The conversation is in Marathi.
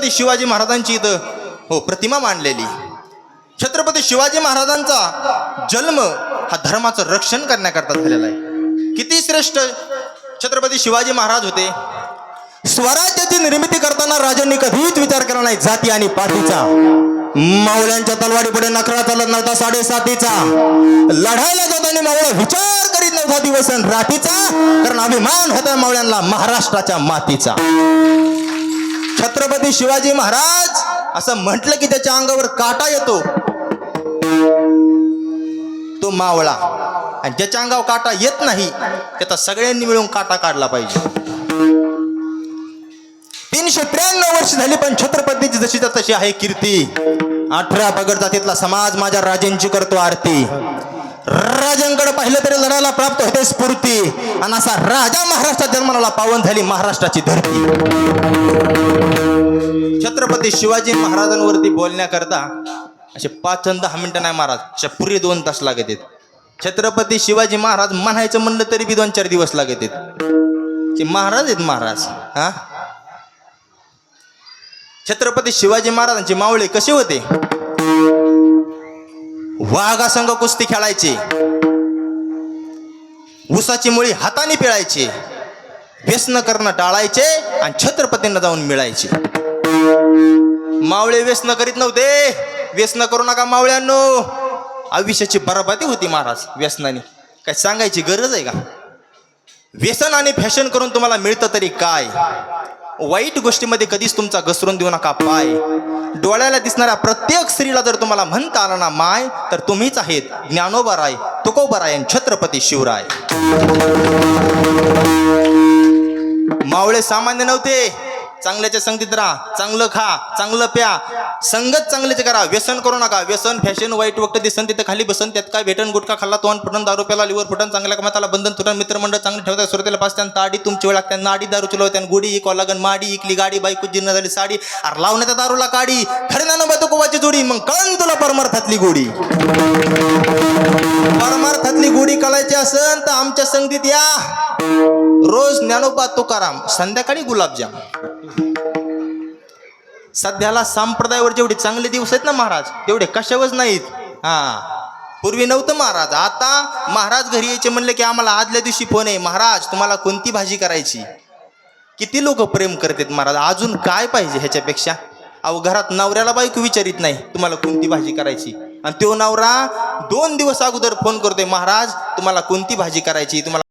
छत्रपती शिवाजी महाराजांची इथं हो प्रतिमा मांडलेली. छत्रपती शिवाजी महाराजांचा जन्म हा धर्माचं रक्षण करण्याकरता झालेला आहे. किती श्रेष्ठ छत्रपती शिवाजी महाराज होते? स्वराज्याची निर्मिती करताना राजांनी कधीच विचार केला नाही जाती आणि पाठीचा मावळ्यांच्या तलवारी पुढे नखरा चालत नव्हता साडेसातीचा. लढायला जाताना मावळा विचार करीत नव्हता दिवस रात्रीचा रातीचा कारण अभिमान होता मावळ्यांना महाराष्ट्राच्या मातीचा. छत्रपती शिवाजी महाराज असं म्हटलं की त्याच्या अंगावर काटा येतो. तो मावळा. आणि ज्याच्या अंगावर काटा येत नाही त्याचा सगळ्यांनी मिळून काटा काढला पाहिजे. तीनशे त्र्याण्णव वर्ष झाली पण छत्रपतीची जशी तशी आहे कीर्ती. अठरा पगड जातीतला समाज माझ्या राजेंची करतो आरती. राजांकडे पाहिलं तरी लढायला प्राप्त होते स्फूर्ती. आणि असा राजा महाराष्ट्रात जन्माला पावन झाली महाराष्ट्राची धरती. छत्रपती शिवाजी महाराजांवरती बोलण्याकरता असे पाच दहा मिनिटं नाही महाराज पुरे दोन तास लागत आहेत. छत्रपती शिवाजी महाराज म्हणायचं म्हणलं तरी बी दोन चार दिवस लागत आहेत. ते महाराज आहेत महाराज हा? छत्रपती शिवाजी महाराजांचे मावळे कसे होते? वाघासंग कुस्ती खेळायचे. उसाची मुळी हाताने पिळायची. व्यसन करणं टाळायचे आणि छत्रपतींना जाऊन मिळायचे. मावळे व्यसन करीत नव्हते. व्यसन करू नका मावळ्यांनो. आयुष्याची बराबादी होती महाराज व्यसनाने. काय सांगायची गरज आहे का? व्यसन आणि फॅशन करून तुम्हाला मिळतं तरी काय? वाईट गोष्टीमध्ये कधीच तुमचा घसरून देऊ नका पाय. डोळ्याला दिसणाऱ्या प्रत्येक स्त्रीला जर तुम्हाला म्हणता आलं ना माय तर तुम्हीच आहेत ज्ञानोबा राय तुकोबा राय आणि छत्रपती शिवराय. मावळे सामान्य नव्हते. चांगल्याच्या संगतीत राहा चांगलं खा चांगलं प्या. संगत चांगल्याचे करा. व्यसन करू नका. व्यसन फॅशन वाईट वक्त दिसन तिथं खाली बसन त्यात काय भेटन? गुटखा खाल्ला तोंड फुटन दारू प्याला लिव्हर फुटन चांगल्या कमाताला बंधन तुटन मित्रमंडळ चांगलं ठेवतात सुरतेला पाच त्यानं ताडी तुमची वेळ लागते नाडी दारू चुलवत्यान गुडी इकवा लागन माडी इकली गाडी बायको जिन्न झाली साडी. अरे लावण्याचा दारूला काडी. खरे ना नव्हतं कोवाची जोडी. मग कळन तुला परमार्थातली गोडी. परमार्थातली गोडी कळायची असन तर आमच्या संगतीत या. रोज ज्ञानोबा तुकाराम संध्याकाळी गुलाबजाम. सध्याला संप्रदायावर जेवढे चांगले दिवस आहेत ना महाराज तेवढे कशावरच नाहीत. हा. पूर्वी नव्हतं महाराज. आता महाराज घरी यायचे म्हणले की आम्हाला आदल्या दिवशी फोन आहे. महाराज तुम्हाला कोणती भाजी करायची? किती लोक प्रेम करतात महाराज? अजून काय पाहिजे ह्याच्यापेक्षा? अहो घरात नवऱ्याला बायको विचारित नाही. तुम्हाला कोणती भाजी करायची? आणि तो नवरा दोन दिवस अगोदर फोन करतोय महाराज तुम्हाला कोणती भाजी करायची? तुम्हाला